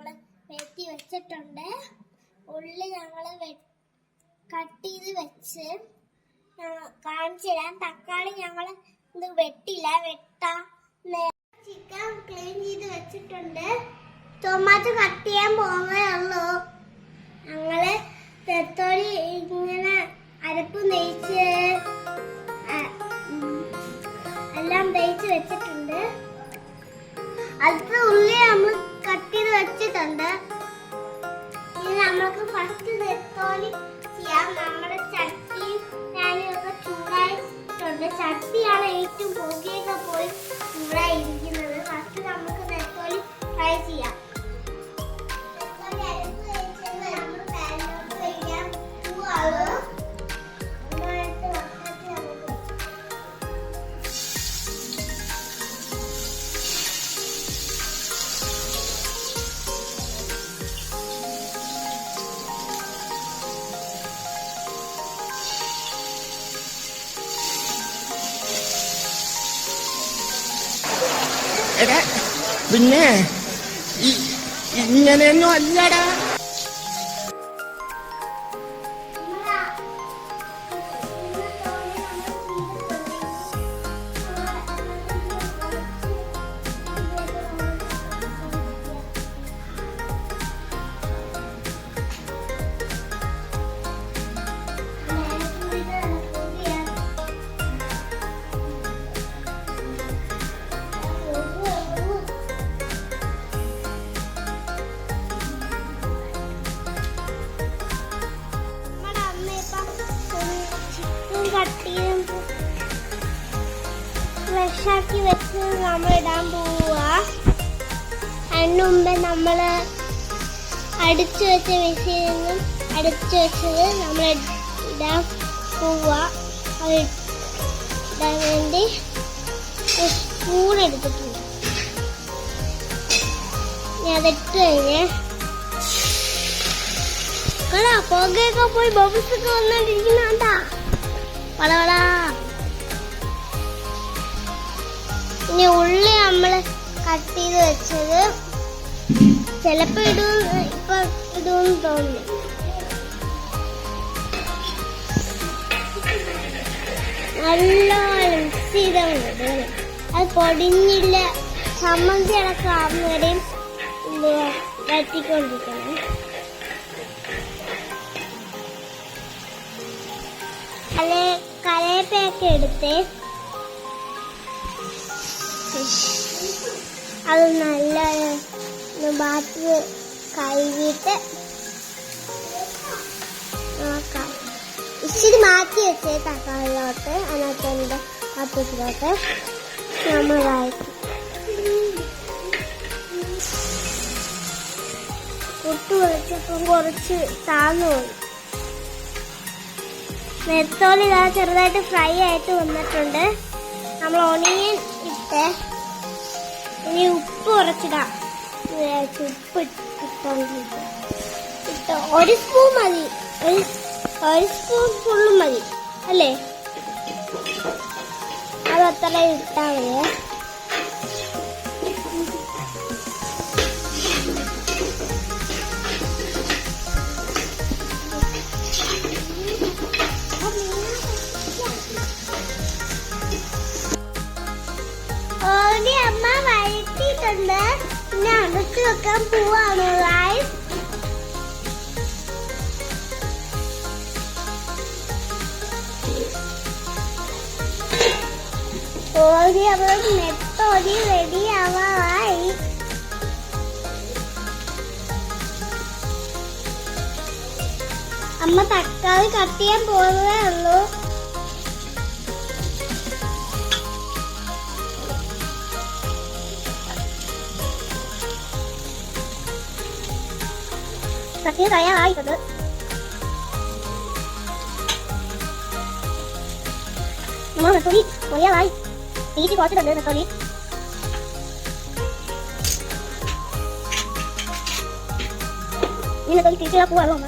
ഞങ്ങൾ വെട്ടി വെച്ചിട്ടുണ്ട്. ഉള്ളി ഞങ്ങൾ കട്ട് ചെയ്ത് വെച്ച് കാണിച്ചിടാം തക്കാളി ഞങ്ങൾ ഇത് വെട്ടില്ല വെട്ടാ ചിക്കൻ ക്ലീൻ ചെയ്ത് വെച്ചിട്ടുണ്ട്. ടൊമാറ്റോ കട്ട് ചെയ്യാൻ പോവേ ഉള്ളൂ. ഞങ്ങൾ തെത്തോലി ഇങ്ങനെ അരപ്പ് നെയ്ച്ച് എല്ലാം തേച്ച് വെച്ചിട്ടുണ്ട്. അടുത്ത ഉള്ളി നമ്മൾ കട്ട് വെച്ചിട്ടുണ്ട്. ഇനി നമ്മൾക്ക് ഫസ്റ്റ് നെത്തോലി ചെയ്യാം. നമ്മുടെ ചട്ടി ഞാനൊക്കെ ചൂടായിട്ടുണ്ട്. ചട്ടിയാണ് ഏറ്റവും പുകയൊക്കെ പിന്നെ ഇങ്ങനെയൊന്നും അല്ലടാ. നമ്മൾ ഇടാൻ പോവുക. അതിന് മുമ്പേ നമ്മൾ അടിച്ചു വെച്ച നിന്നും അടിച്ചു വെച്ചത് നമ്മൾ ഇടാൻ പോവുക. അത് ഇടാൻ വേണ്ടി സ്പൂൺ എടുത്തിട്ടുണ്ട്. ഞാൻ അതിട്ട് കഴിഞ്ഞേ പുകയൊക്കെ പോയി ബബിൾസൊക്കെ വന്നോണ്ടിരിക്കുന്ന കണ്ടാ വളവളാ ഇനി ഉള്ളി നമ്മൾ കട്ട് ചെയ്ത് വെച്ചത് ചിലപ്പോ ഇടും ഇപ്പൊ ഇടുമെന്ന് തോന്നി നല്ലോണം മിക്സ് ചെയ്താൽ മതി അത് പൊടിഞ്ഞില്ല ചമ്മന്തി അടക്കം ആവുന്നവരെയും വരട്ടിക്കൊണ്ടിരിക്കണം കല പേക്ക് എടുത്ത്. അത് നല്ല ബാറ്റ് കഴുകിയിട്ട് നോക്കാം. ഇച്ചിരി മാറ്റി വെച്ചേ തക്കാളിലോട്ട്. അതിനകത്ത് പാത്രത്തിലോട്ട് നമ്മൾ വായിക്കും പുട്ട് കുറച്ചപ്പം കുറച്ച് താന്നു പോയി. നെത്തോലി ഇതാ ചെറുതായിട്ട് ഫ്രൈ ആയിട്ട് വന്നിട്ടുണ്ട്. നമ്മൾ ഒണിയൻ ഇട്ട് ഇനി ഉപ്പ് വിചാരിച്ചു ഉപ്പ് ഇട്ടോണ്ടിരിക്കും ഒരു സ്പൂൺ മതി. ഒരു സ്പൂൺ ഫുള്ളും മതി. അല്ലേ? അത് അത്ര ഇട്ടാ മതിയേ വഴറ്റിയിട്ടുണ്ട് പിന്നെ അടുത്ത് വെക്കാൻ പോവാണ് റൈസ് ഓടി നെത്തോടി റെഡി ആവായി അമ്മ തക്കാളി കട്ട് ചെയ്യാൻ പോകുന്നതേ ഉള്ളൂ. Vad gör jag här då? Mamma, så hit. Vad gör jag? Det gick ju kort i den där, så hit. Mina tolk tycker jag på alla mamma.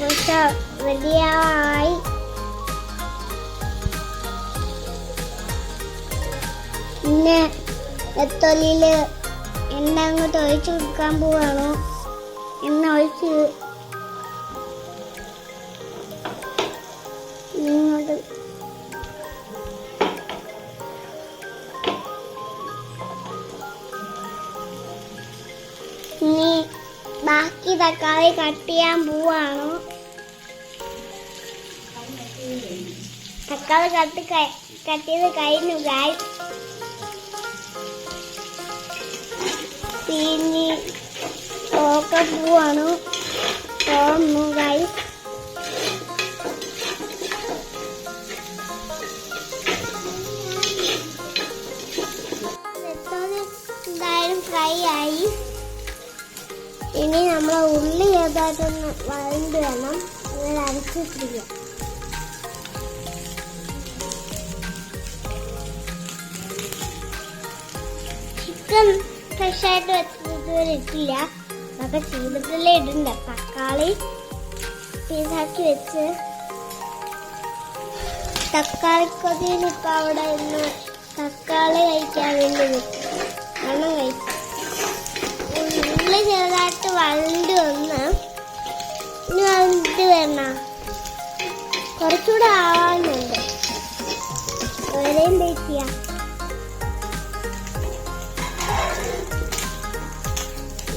Mosha, വലിയ ആയി പിന്നെ തൊലിയില് എണ്ണ അങ്ങോട്ട് ഒഴിച്ചു കൊടുക്കാൻ പോവാണോ? എണ്ണ ഒഴിച്ച് ഇനി ബാക്കി തക്കാളി കട്ട് ചെയ്യാൻ പോവാണോ? തക്കാളി കട്ട് കട്ട് ചെയ്ത് കഴിഞ്ഞു ഗായ് പിന്നെ നോക്കാൻ പോവാണ്. തോന്നുന്നു ഗായ് എന്തായാലും ഫ്രൈ ആയി. ഇനി നമ്മൾ ഉള്ളി ഏതായിട്ടൊന്ന് വഴണ്ട് വേണം. അങ്ങനെ അരച്ചിട്ടില്ല ഫ്രഷ് ആയിട്ട് വെച്ചത് ഇതുവരെ ഇട്ടില്ല അതൊക്കെ ചെയ്തിട്ടല്ലേ ഇടണ്ട. തക്കാളി പീസാക്കി വെച്ച്. തക്കാളി കൊതിയിൽ ഇപ്പൊ അവിടെ ഇന്ന് തക്കാളി കഴിക്കാൻ വേണ്ടി നിൽക്കും വെള്ളം കഴിക്കും ഉള്ളി ചെറുതായിട്ട് വളണ്ടി വന്ന്. ഇനി വന്നിട്ട് വരണ. കുറച്ചുകൂടെ ആവാനുണ്ട്. വേറെയും വെയിറ്റ്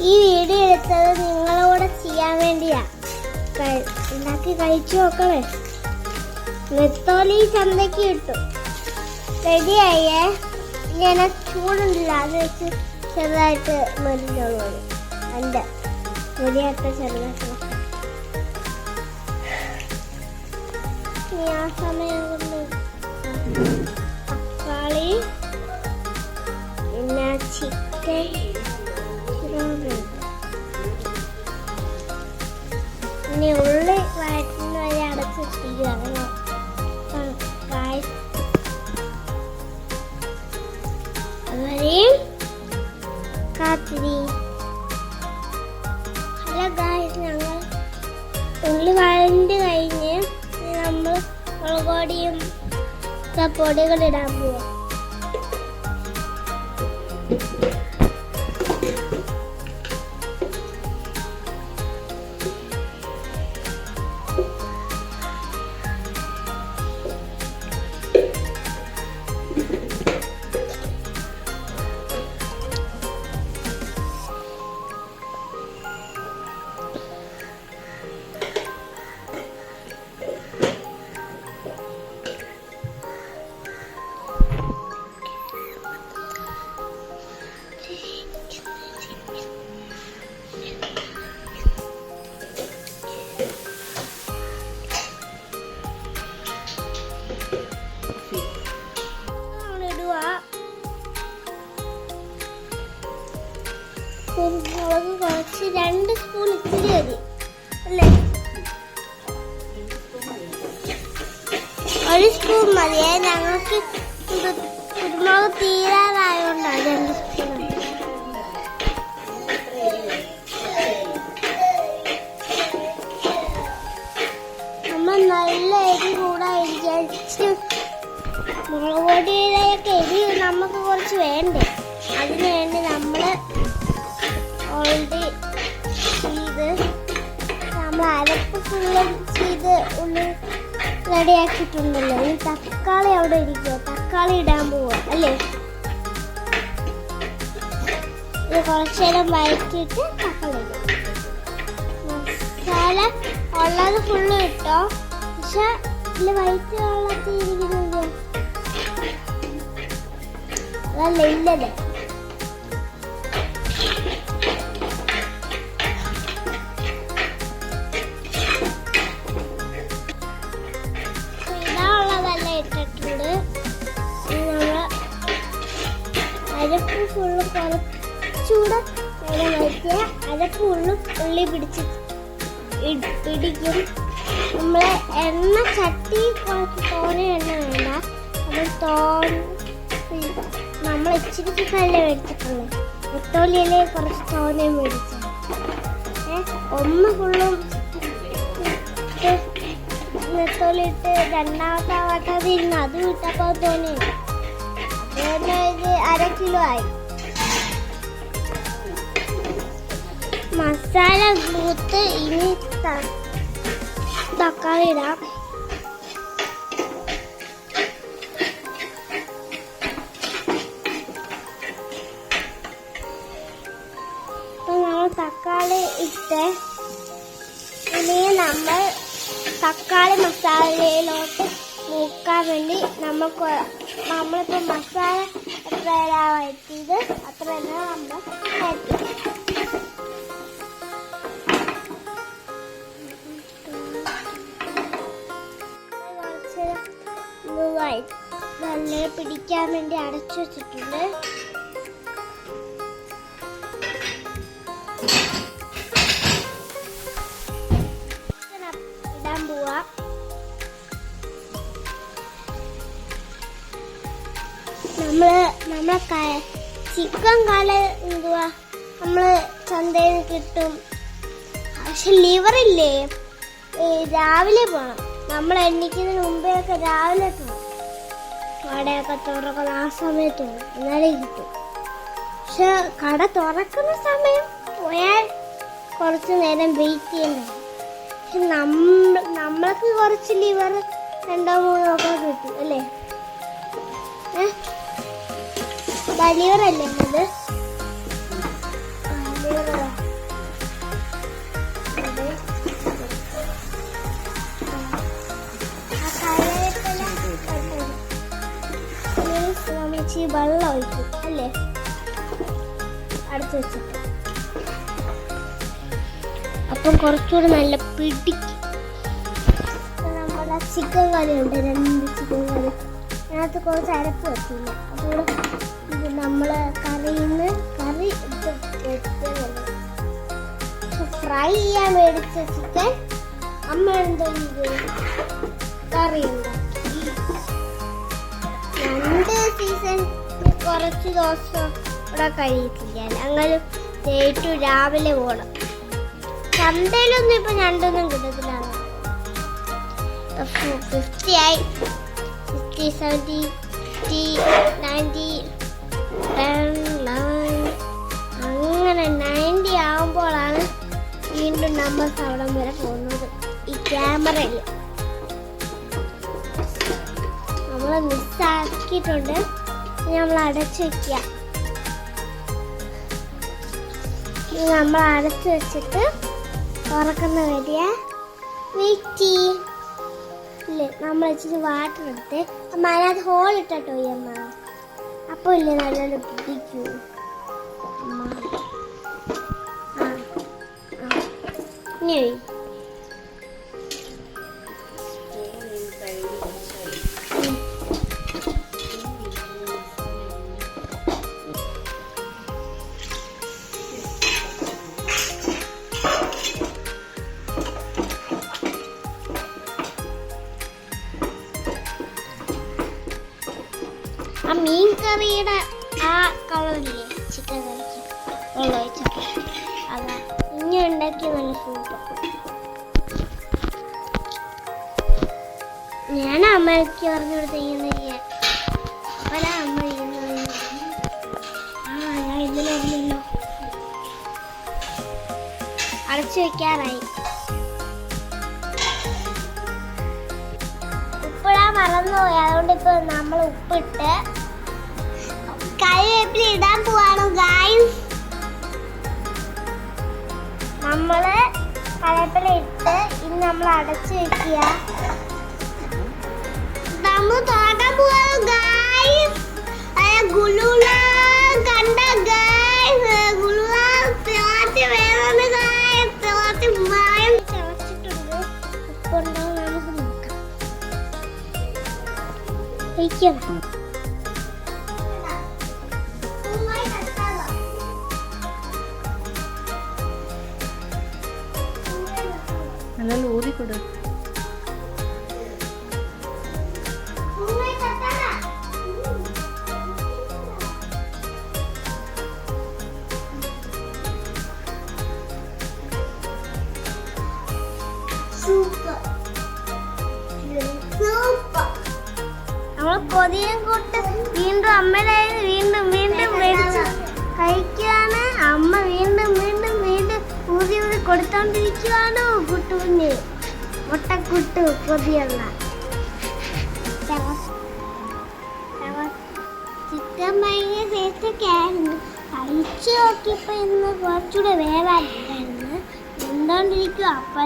ഈ വീഡിയോ എടുത്തത് നിങ്ങളോട് ചെയ്യാൻ വേണ്ടിയാ. ഉണ്ടാക്കി കഴിച്ചു നോക്കണേ നെത്തോലി ചന്തയ്ക്ക് കിട്ടും റെഡിയായേ. ഞാൻ ചൂടുണ്ടല്ല അത് വെച്ച് ചെറുതായിട്ട് മരുന്നുള്ളൂ എന്റെ റെഡിയായിട്ട് ചെറുതായിട്ട് ആ സമയം തക്കാളി പിന്നെ ചിക്കൻ. ഇനി ഉള്ളി വഴറ്റുന്ന വരെ അടച്ചിട്ടിരിക്കുകയാണ് അതുവരെയും കാത്തിരി. ഹലോ ഗായ്സ് ഞങ്ങൾ ഉള്ളി വഴണ്ട് കഴിഞ്ഞ് നമ്മൾ മുളകോടിയും പൊടികൾ ഇടാൻ പോവാം. കുരുമുളക് കുറച്ച് രണ്ട് സ്പൂൺ ഇച്ചിരി മതി. അല്ലേ? ഒരു സ്പൂൺ മതിയേ ഞങ്ങൾക്ക് കുരുമുളക് തീരാറായോണ്ടാണ് രണ്ട് സ്പൂൺ. നമ്മൾ നല്ല എരി കൂടായിരിക്കും മുളക് പൊടിയിലേക്ക് എരി നമുക്ക് കുറച്ച് വേണ്ടേ? അതിനു വേണ്ടി നമ്മൾ ഓൾറെഡി ചെയ്ത്. നമ്മൾ അരപ്പ് ഫുള്ളും ചെയ്ത് ഉള്ളിൽ റെഡിയാക്കിയിട്ടുണ്ടല്ലോ. ഇനി തക്കാളി അവിടെ ഇരിക്കുമോ തക്കാളി ഇടാൻ പോവുക അല്ലേ? ഇത് കുറച്ച് നേരം വഴറ്റിയിട്ട് തക്കാളി മസാല ഉള്ളത് ഫുള്ള് ഇട്ടോ? പക്ഷെ ഇതിൽ വൈറ്റ് വെള്ളത്തിൽ ഇരിക്കുന്നത് അതല്ല ഇല്ലല്ലേ? അരപ്പ് ഉള്ളി പിടിച്ച് പിടിക്കും നമ്മളെ എണ്ണ ചട്ടി തോനെ എണ്ണ വേണ്ട. അത് തോൻ നമ്മൾ ഇച്ചിരി കല്ല് കുറച്ച് തോനെ മേടിച്ചു. ഒന്ന് ഫുള്ളും ഇട്ട് നെത്തോലിട്ട് രണ്ടാമത്തെ വട്ടം ഇരുന്ന് അത് വിട്ടപ്പോൾ തോന്നി അതുകൊണ്ട് ഇത് അര കിലോ ആയി മസാല കൂത്ത് ഇനി തക്കാളി ഇടാം തക്കാളി ഇട്ട് ഇനി നമ്മൾ തക്കാളി മസാലയിലോട്ട് മൂക്കാൻ വേണ്ടി നമുക്ക് നമ്മളിപ്പോൾ മസാല വഴറ്റിയത് അത്ര തന്നെ നമ്മൾ കുറച്ച് നല്ല പിടിക്കാൻ വേണ്ടി അടച്ചു വെച്ചിട്ടുണ്ട്. ചിക്കൻ കാല എന്തുവാ? നമ്മൾ ചന്തയിൽ കിട്ടും. പക്ഷെ ലിവറില്ലേ രാവിലെ പോണം. നമ്മൾ എണ്ണിക്കുന്നതിന് മുമ്പേ ഒക്കെ രാവിലെ പോകണം കടയൊക്കെ തുറക്കുന്ന ആ സമയത്ത് പോകണം എന്നാലേ കിട്ടും. പക്ഷെ കട തുറക്കുന്ന സമയം പോയാൽ കുറച്ച് നേരം വെയിറ്റ് ചെയ്യണം പക്ഷെ നമ്മ നമ്മൾക്ക് കുറച്ച് ലിവർ രണ്ടോ മൂന്നോ ഒക്കെ കിട്ടും അല്ലേ? നമ്മൾ ഇച്ചിരി വെള്ളം അല്ലേ? അപ്പം കുറച്ചുകൂടി നല്ല പിടിക്കും. നമ്മുടെ ചിക്കൻ കറി ഉണ്ട് രണ്ട് ചിക്കൻ കറി. അതിനകത്ത് കുറച്ച് അരപ്പ് വെച്ചില്ല അതുകൂടെ നമ്മൾ കറിയിൽ നിന്ന് കറി ഫ്രൈ ചെയ്യാൻ മേടിച്ച ചിക്കൻ അമ്മ എന്തോ കറി രണ്ട് സീസൺ കുറച്ച് ദിവസം ഇവിടെ കഴിയത്തില്ല ഞങ്ങൾ ഡേറ്റു രാവിലെ പോകണം ചന്തയിലൊന്നും ഇപ്പൊ രണ്ടൊന്നും കിട്ടത്തില്ല. ഫിഫ്റ്റി ആയി. ഫിഫ്റ്റി സെവന്റി ഫിഫ്റ്റി നയന്റി വീണ്ടും അവിടം വരെ പോകുന്നത് ഈ ക്യാമറയിൽ. നമ്മൾ മിസ്സാക്കിയിട്ടുണ്ട്. നമ്മൾ അടച്ചു വെക്കുക. ഇനി നമ്മൾ അടച്ചു വെച്ചിട്ട് തുറക്കുന്ന വരിക വെയിറ്റ് ഇല്ലേ? നമ്മൾ വെച്ചിട്ട് വാട്ടർ എടുത്ത്. അമ്മ അതിനകത്ത് ഹോൾ ഇട്ടോ അമ്മ അപ്പോൾ ഇല്ലേ നല്ലോണം പിടിക്കൂ. ഉം. ആ മീൻ കറിയുടെ ആ കളറില്ലേ ഞാൻ അമ്മയ്ക്ക് പറഞ്ഞു കൊടുത്ത ഇങ്ങനെ അമ്മ ഇങ്ങനെ ആ ഞാൻ ഇന്നലെ പറഞ്ഞല്ലോ അടച്ചു വെക്കാറായി. ഉപ്പിടാൻ മറന്നുപോയി അതുകൊണ്ട് ഇപ്പൊ നമ്മൾ ഉപ്പിട്ട് കറിവേപ്പില ഇടാൻ പോവാണ് ഗായ്സ് നമ്മൾ കറിവേപ്പില ഇട്ട് ഇനി നമ്മൾ അടച്ചു വെക്കുക. നമ്മൾ തോട്ടാൻ പോവാണ് കണ്ട മായം നമുക്ക് നോക്കാം പുതിയ കൂട്ട് വീണ്ടും അമ്മയുടെ വീണ്ടും വീണ്ടും മേടിച്ചു. കഴിക്കുകയാണ് അമ്മ വീണ്ടും വീണ്ടും വീണ്ടും ഊതി ഊതി കൊടുത്തോണ്ടിരിക്കുവാണ് കുട്ടുവിന് മുട്ടക്കുട്ടു പുതിയുള്ള കഴിച്ചു നോക്കിയപ്പോ ഇന്ന് കുറച്ചുകൂടെ വേവായിരുന്നു നിന്നോണ്ടിരിക്കും അപ്പ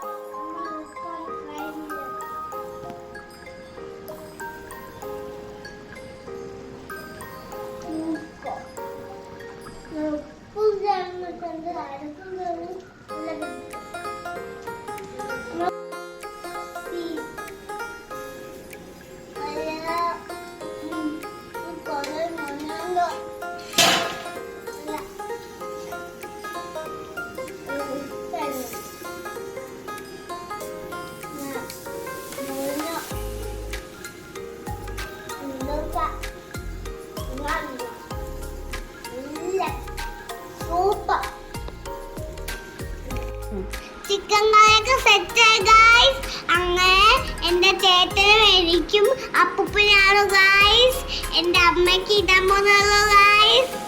സെറ്റ് സെറ്റായി ഗായ്സ് അങ്ങനെ എന്റെ ചേട്ടനും എനിക്കും അപ്പൂപ്പനാണ് ഗായ്സ് എന്റെ അമ്മയ്ക്ക് ഇടാൻ പോകുന്നുള്ളൂ ഗായ്സ്